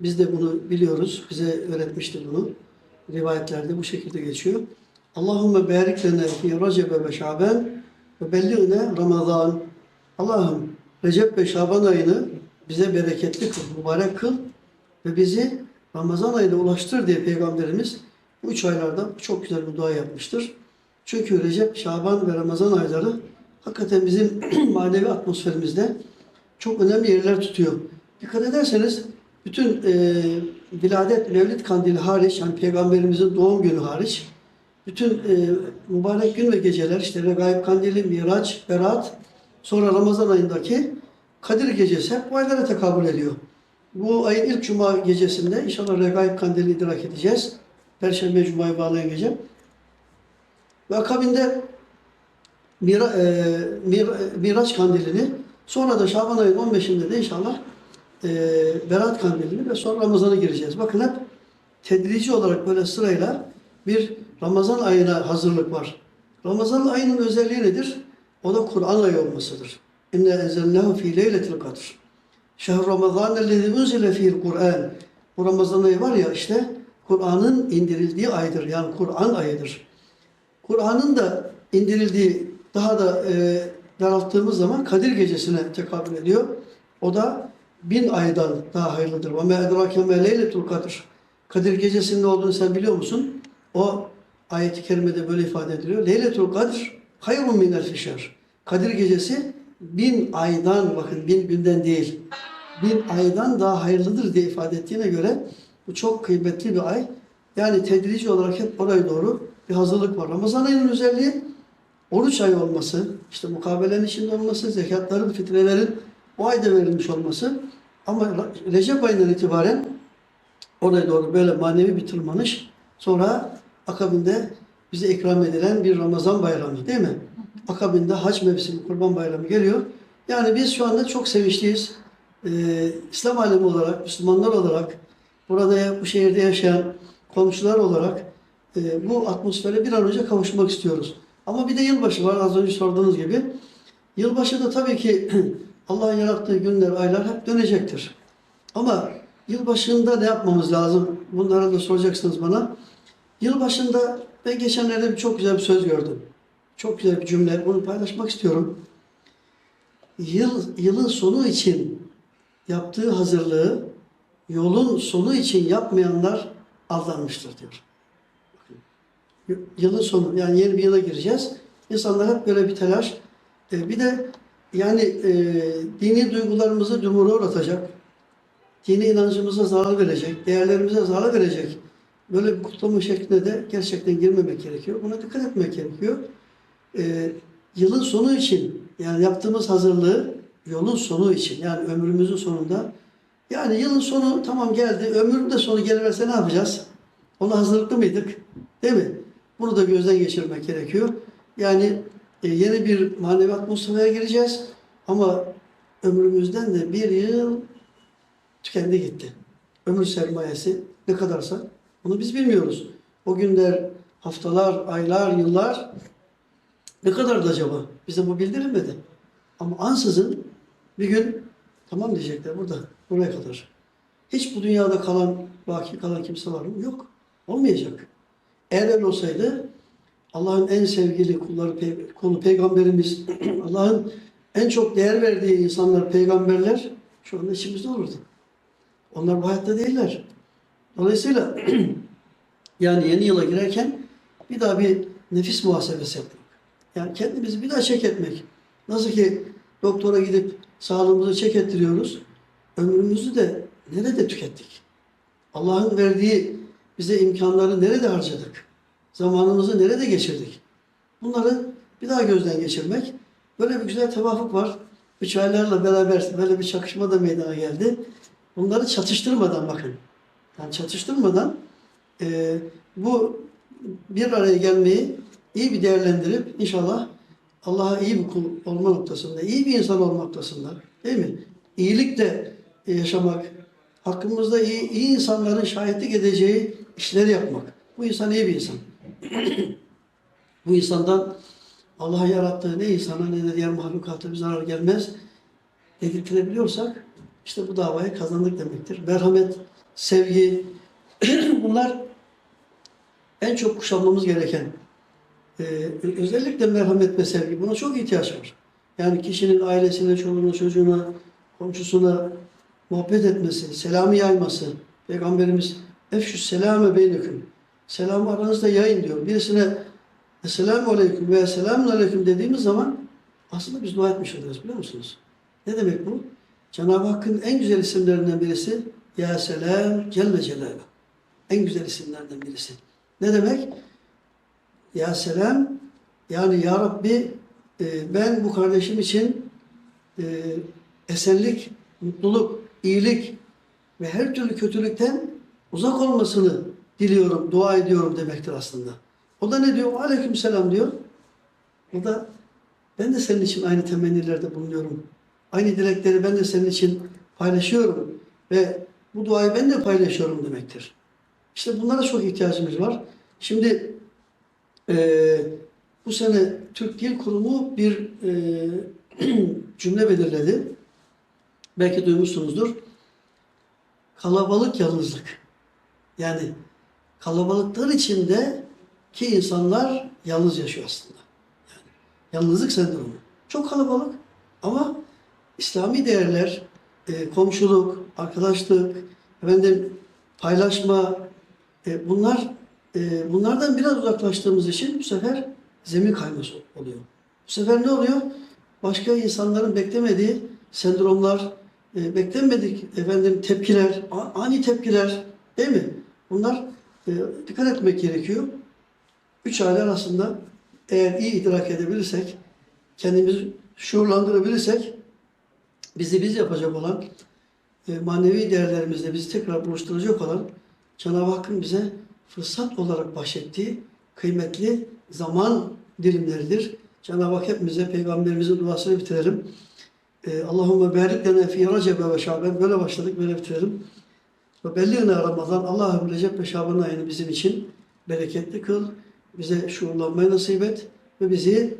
Biz de bunu biliyoruz. Bize öğretmiştir bunu. Rivayetlerde bu şekilde geçiyor. Allahümme barik lena fi Recep ve Şaban ve belliğne Ramazan. Allah'ım Recep ve Şaban ayını bize bereketli kıl, mübarek kıl ve bizi Ramazan ayına ulaştır diye Peygamberimiz bu üç aylarda çok güzel bir dua yapmıştır. Çünkü Recep, Şaban ve Ramazan ayları hakikaten bizim manevi atmosferimizde çok önemli yerler tutuyor. Dikkat ederseniz bütün e, viladet, mevlid kandili hariç, yani Peygamberimizin doğum günü hariç, bütün e, mübarek gün ve geceler, işte Regaib kandili, Miraç, Berat, sonra Ramazan ayındaki Kadir gecesi hep bu aylara tekabül ediyor. Bu ayın ilk cuma gecesinde inşallah Regaib kandili idrak edeceğiz. Perşembe Cuma'yı bağlayan gece. Ve akabinde Mira, e, Mira, Miraç kandilini sonra da Şaban ayının 15'inde de inşallah e, Berat kandilini ve sonra Ramazan'a gireceğiz. Bakın hep tedrici olarak böyle sırayla bir Ramazan ayına hazırlık var. Ramazan ayının özelliği nedir? O da Kur'an ayı olmasıdır. İnne enzelnahu fi leyletil kadr. Şehr Ramazan ellezî unzile fi'l Kur'an. Bu Ramazan ayı var ya işte Kur'an'ın indirildiği aydır. Yani Kur'an ayıdır. Kur'an'ın da indirildiği daha da e, daralttığımız zaman Kadir Gecesi'ne tekabül ediyor. O da bin aydan daha hayırlıdır. Ve me edrake me leyletul. Kadir Gecesi'nin ne olduğunu sen biliyor musun? O ayeti kerimede böyle ifade ediliyor. Leyletul kadr hayrun min elfi şehr. Kadir Gecesi bin aydan bakın bin günden değil. Bin aydan daha hayırlıdır diye ifade ettiğine göre bu çok kıymetli bir ay. Yani tedrici olarak hep oraya doğru bir hazırlık var. Ramazan ayının özelliği oruç ayı olması, işte mukabelenin içinde olması, zekatların, fitrelerin o ayda verilmiş olması. Ama Recep ayından itibaren oraya doğru böyle manevi bir tırmanış. Sonra akabinde bize ikram edilen bir Ramazan bayramı değil mi? Akabinde hac mevsimi, kurban bayramı geliyor. Yani biz şu anda çok sevinçliyiz. Ee, İslam alemi olarak, Müslümanlar olarak, burada bu şehirde yaşayan komşular olarak e, bu atmosfere bir an önce kavuşmak istiyoruz. Ama bir de yılbaşı var az önce sorduğunuz gibi. Yılbaşı da tabii ki Allah'ın yarattığı günler, aylar hep dönecektir. Ama yılbaşında ne yapmamız lazım? Bunları da soracaksınız bana. Yılbaşında ben geçenlerde bir çok güzel bir söz gördüm. Çok güzel bir cümle. Bunu paylaşmak istiyorum. Yıl, yılın sonu için yaptığı hazırlığı yolun sonu için yapmayanlar aldanmıştır diyor. Yılın sonu yani yeni bir yıla gireceğiz. İnsanlar hep böyle bir telaş. E, bir de yani e, dini duygularımızı dumura uğratacak, dini inancımıza zarar verecek, değerlerimize zarar verecek böyle bir kutlama şekline de gerçekten girmemek gerekiyor. Buna dikkat etmek gerekiyor. E, yılın sonu için yani yaptığımız hazırlığı yolun sonu için yani ömrümüzün sonunda yani yılın sonu tamam geldi. Ömrün de sonu gelirse ne yapacağız? Ona hazırlıklı mıydık? Değil mi? Bunu da gözden geçirmek gerekiyor. Yani e, yeni bir manevi atmosfere gireceğiz. Ama ömrümüzden de bir yıl tükendi gitti. Ömür sermayesi ne kadarsa bunu biz bilmiyoruz. O günler, haftalar, aylar, yıllar ne kadardı acaba? Bize bu bildirilmedi. Ama ansızın bir gün tamam diyecekler burada, buraya kadar. Hiç bu dünyada kalan, baki kalan kimse var mı? Yok. Olmayacak. Eğer olsaydı Allah'ın en sevgili kulları, pe- kulu peygamberimiz, Allah'ın en çok değer verdiği insanlar, peygamberler şu anda içimizde olurdu. Onlar bu hayatta değiller. Dolayısıyla yani yeni yıla girerken bir daha bir nefis muhasebesi yapmak. Yani kendimizi bir daha çek etmek. Nasıl ki doktora gidip sağlığımızı çek ettiriyoruz. Ömrümüzü de nerede tükettik? Allah'ın verdiği bize imkanları nerede harcadık? Zamanımızı nerede geçirdik? Bunları bir daha gözden geçirmek. Böyle bir güzel tevafuk var. Üç aylarla beraber böyle bir çakışma da meydana geldi. Bunları çatıştırmadan bakın. Yani çatıştırmadan e, bu bir araya gelmeyi iyi bir değerlendirip inşallah Allah'a iyi bir kul olma noktasında, iyi bir insan olma noktasında değil mi? İyilik de yaşamak, hakkımızda iyi, iyi insanların şahitlik edeceği işleri yapmak. Bu insan iyi bir insan. Bu insandan Allah'a yarattığı ne insana ne de diğer mahlukata bir zarar gelmez dedirtilebiliyorsak işte bu davayı kazandık demektir. Merhamet sevgi. Bunlar en çok kuşanmamız gereken e, özellikle merhamet ve sevgi. Buna çok ihtiyaç var. Yani kişinin ailesine, çoluğuna, çocuğuna, komşusuna muhabbet etmesi, selamı yayması. Peygamberimiz efşü selame beyneküm. Selamı aranızda yayın diyor. Birisine Esselamu Aleyküm veya Selamun Aleyküm dediğimiz zaman aslında biz dua etmiş oluyoruz biliyor musunuz? Ne demek bu? Cenab-ı Hakk'ın en güzel isimlerinden birisi Ya Selam Celle Celaluhu. En güzel isimlerden birisi. Ne demek? Ya Selam yani Ya Rabbi e, ben bu kardeşim için e, esenlik, mutluluk, iyilik ve her türlü kötülükten uzak olmasını diliyorum, dua ediyorum demektir aslında. O da ne diyor? Aleyküm selam diyor. O da ben de senin için aynı temennilerde bulunuyorum. Aynı dilekleri ben de senin için paylaşıyorum. Ve bu duayı ben de paylaşıyorum demektir. İşte bunlara çok ihtiyacımız var. Şimdi eee, bu sene Türk Dil Kurumu bir eee, cümle belirledi. Belki duymuşsunuzdur. Kalabalık yalnızlık. Yani kalabalıklar içinde ki insanlar yalnız yaşıyor aslında. Yani yalnızlık sendromu. Çok kalabalık ama İslami değerler, e, komşuluk, arkadaşlık, efendim paylaşma, e, bunlar e, bunlardan biraz uzaklaştığımız için bu sefer zemin kayması oluyor. Bu sefer ne oluyor? Başka insanların beklemediği sendromlar, e, beklenmedik efendim tepkiler, ani tepkiler değil mi? Bunlar e, dikkat etmek gerekiyor. Üç aile arasında eğer iyi idrak edebilirsek, kendimizi şuurlandırabilirsek, bizi biz yapacak olan, e, manevi değerlerimizle bizi tekrar buluşturacak olan Cenab-ı Hakk'ın bize fırsat olarak bahşettiği kıymetli zaman dilimleridir. Cenab-ı Hak hepimize Peygamberimizin duasını bitirelim. E, Allahümme barik lena fi ve Şaben. Böyle başladık, böyle bitirelim. Ve belliğine Ramazan. Allah'ım Recep ve Şaban ayını bizim için bereketli kıl. Bize şuurlanmayı nasip et. Ve bizi